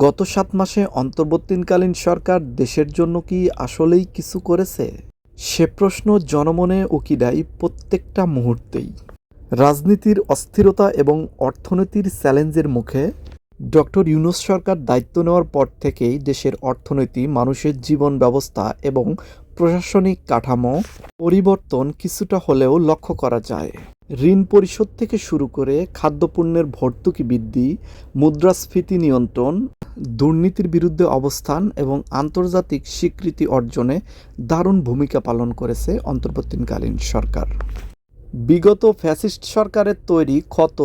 গত সাত মাসে অন্তর্বর্তীকালীন সরকার দেশের জন্য কি আসলেই কিছু করেছে? সে প্রশ্ন জনমনে উকিদাই প্রত্যেকটা মুহূর্তেই। রাজনীতির অস্থিরতা এবং অর্থনীতির চ্যালেঞ্জের মুখে ডক্টর ইউনুস সরকার দায়িত্ব নেওয়ার পর থেকেই দেশের অর্থনীতি, মানুষের জীবন ব্যবস্থা এবং প্রশাসনিক কাঠামো পরিবর্তন কিছুটা হলেও লক্ষ্য করা যায়। ঋণ পরিশোধ থেকে শুরু করে খাদ্যপণ্যের ভর্তুকি বৃদ্ধি, মুদ্রাস্ফীতি নিয়ন্ত্রণ দুর্নীতির বিরুদ্ধে অবস্থান এবং আন্তর্জাতিক স্বীকৃতি অর্জনে দারুণ ভূমিকা পালন করেছে অন্তর্বর্তীকালীন সরকার। বিগত ফ্যাসিস্ট সরকারের তৈরি ক্ষত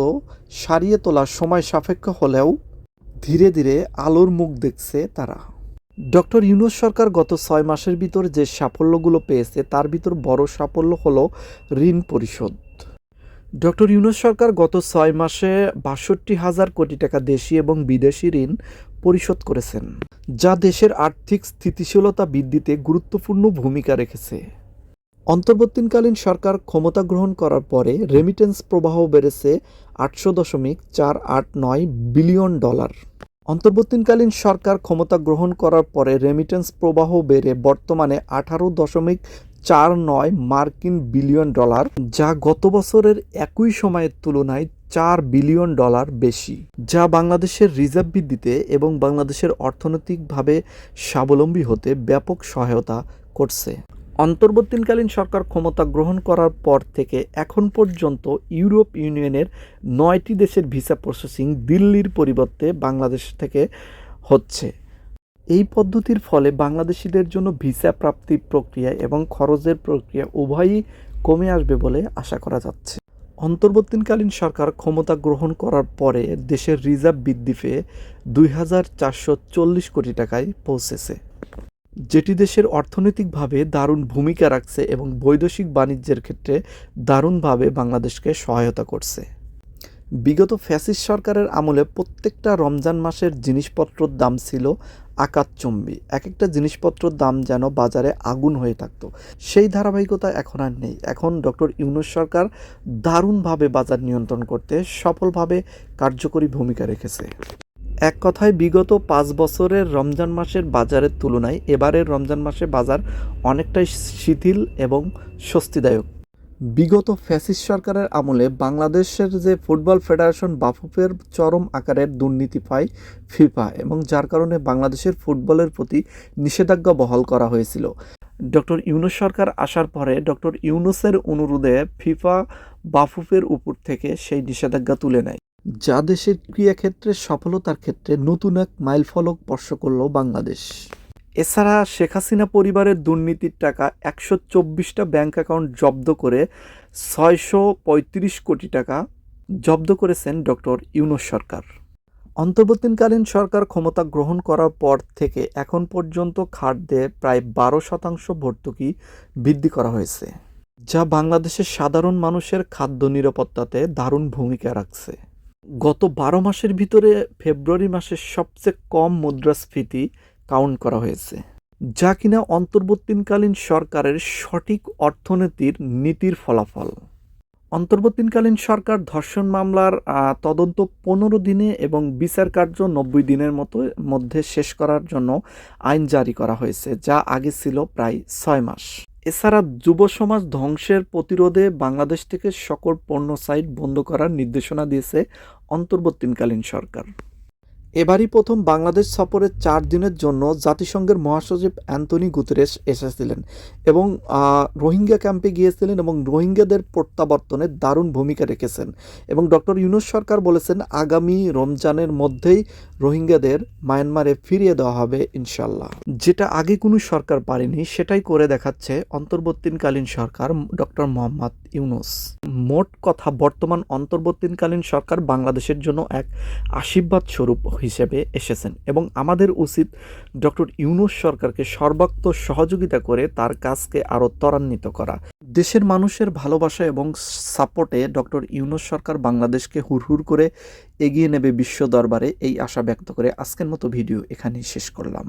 সারিয়ে তোলা সময় সাপেক্ষ হলেও ধীরে ধীরে আলোর মুখ দেখছে তারা। ডক্টর ইউনুস সরকার গত ছয় মাসের ভিতর যে সাফল্যগুলো পেয়েছে, তার ভিতর বড় সাফল্য হলো ঋণ পরিশোধ। ডক্টর ইউনুস সরকার গত ছয় মাসে বাষট্টি হাজার কোটি টাকা দেশি এবং বিদেশি ঋণ পরিশোধ করেছেন, যা দেশের আর্থিক স্থিতিশীলতা বৃদ্ধিতে গুরুত্বপূর্ণ ভূমিকা রেখেছে। অন্তর্বর্তীকালীন সরকার ক্ষমতা গ্রহণ করার পরে রেমিটেন্স প্রবাহ বেড়েছে আটশো দশমিক চার আট নয় বিলিয়ন ডলার। অন্তর্বর্তীকালীন সরকার ক্ষমতা গ্রহণ করার পরে রেমিটেন্স প্রবাহ বেড়ে বর্তমানে আঠারো দশমিক চার নয় মার্কিন বিলিয়ন ডলার, যা গত বছরের একই সময়ের তুলনায় চার বিলিয়ন ডলার বেশি, যা বাংলাদেশের রিজার্ভ বৃদ্ধিতে এবং বাংলাদেশের অর্থনৈতিকভাবে স্বাবলম্বী হতে ব্যাপক সহায়তা করছে। অন্তর্বর্তীকালীন সরকার ক্ষমতা গ্রহণ করার পর থেকে এখন পর্যন্ত ইউরোপ ইউনিয়নের নয়টি দেশের ভিসা প্রসেসিং দিল্লির পরিবর্তে বাংলাদেশ থেকে হচ্ছে। এই পদ্ধতির ফলে বাংলাদেশিদের জন্য ভিসা প্রাপ্তি প্রক্রিয়া এবং খরচের প্রক্রিয়া উভয়ই কমে আসবে বলে আশা করা যাচ্ছে। অন্তর্বর্তীকালীন সরকার ক্ষমতা গ্রহণ করার পরে দেশের রিজার্ভ বৃদ্ধি পেয়ে দুই হাজার চারশো চল্লিশ কোটি টাকায় পৌঁছেছে। যেটি দেশের অর্থনৈতিকভাবে দারুণ ভূমিকা রাখছে এবং বৈদেশিক বাণিজ্যের ক্ষেত্রে দারুণভাবে বাংলাদেশকে সহায়তা করছে। বিগত ফ্যাসিস সরকারের আমলে প্রত্যেকটা রমজান মাসের জিনিসপত্রর দাম ছিল আকাশচম্বী। এক একটা জিনিসপত্রর দাম যেন বাজারে আগুন হয়ে থাকতো। সেই ধারাবাহিকতা এখন আর নেই। এখন ডক্টর ইউনুস সরকার দারুণভাবে বাজার নিয়ন্ত্রণ করতে সফলভাবে কার্যকরী ভূমিকা রেখেছে। এক কথায়, বিগত পাঁচ বছরের রমজান মাসের বাজারের তুলনায় এবারের রমজান মাসে বাজার অনেকটাই শিথিল এবং স্বস্তিদায়ক। বিগত ফ্যাসিস্ট সরকারের আমলে বাংলাদেশের যে ফুটবল ফেডারেশন বাফুফের চরম আকারের দুর্নীতি পায়, ফিফা, এবং যার কারণে বাংলাদেশের ফুটবলের প্রতি নিষেধাজ্ঞা বহাল করা হয়েছিল। ডক্টর ইউনুস সরকার আসার পরে ডক্টর ইউনুসের অনুরোধে ফিফা বাফুফের উপর থেকে সেই নিষেধাজ্ঞা তুলে নেয়। যা দেশের ক্রীড়াক্ষেত্রে সফলতার ক্ষেত্রে নতুন এক মাইলফলক স্পর্শ করল বাংলাদেশ। এছাড়া শেখ হাসিনা পরিবারের দুর্নীতির টাকা একশো চব্বিশটা ব্যাঙ্ক অ্যাকাউন্ট জব্দ করে ছয়শো পঁয়ত্রিশ কোটি টাকা জব্দ করেছেন ডক্টর ইউনুস সরকার। অন্তর্বর্তীকালীন সরকার ক্ষমতা গ্রহণ করার পর থেকে এখন পর্যন্ত খাদ্যে প্রায় বারো শতাংশ ভর্তুকি বৃদ্ধি করা হয়েছে, যা বাংলাদেশের সাধারণ মানুষের খাদ্য নিরাপত্তাতে দারুণ ভূমিকা রাখছে। গত বারো মাসের ভিতরে ফেব্রুয়ারি মাসের সবচেয়ে কম মুদ্রাস্ফীতি কাউন্ট করা হয়েছে, যা কিনা অন্তর্বর্তীকালীন সরকারের সঠিক অর্থনীতির নীতির ফলাফল। অন্তর্বর্তীকালীন সরকার ধর্ষণ মামলার তদন্ত পনেরো দিনে এবং বিচার কার্য নব্বই দিনের মতো, মধ্যে শেষ করার জন্য আইন জারি করা হয়েছে, যা আগে ছিল প্রায় ছয় মাস। এছাড়া যুব সমাজ ধ্বংসের প্রতিরোধে বাংলাদেশ থেকে সকল পণ্য সাইট বন্ধ করার নির্দেশনা দিয়েছে অন্তর্বর্তীকালীন সরকার। এবারই প্রথম বাংলাদেশ সফরের চার দিনের জন্য জাতিসংঘের মহাসচিব অ্যান্টনি গুতেরেস এসেছিলেন এবং রোহিঙ্গা ক্যাম্পে গিয়েছিলেন এবং রোহিঙ্গাদের প্রত্যাবর্তনে দারুণ ভূমিকা রেখেছেন এবং ডক্টর ইউনুস সরকার বলেছেন, আগামী রমজানের মধ্যেই রোহিঙ্গাদের মায়ানমারে ফিরিয়ে দেওয়া হবে ইনশাল্লাহ যেটা আগে কোনো সরকার পারেনি, সেটাই করে দেখাচ্ছে অন্তর্বর্তীকালীন সরকার ডক্টর মোহাম্মদ ইউনুস। মোট কথা, বর্তমান অন্তর্বর্তীকালীন সরকার বাংলাদেশের জন্য এক আশীর্বাদ স্বরূপ হিসেবে এসেছেন এবং আমাদের উচিত ডক্টর ইউনুস সরকারকে সর্বাত্ম সহযোগিতা করে তার কাজকে আরও ত্বরান্বিত করা। দেশের মানুষের ভালোবাসা এবং সাপোর্টে ডক্টর ইউনুস সরকার বাংলাদেশকে হুড়হুড় করে এগিয়ে নেবে বিশ্ব দরবারে এই আশা ব্যক্ত করে আজকের মতো ভিডিও এখানেই শেষ করলাম।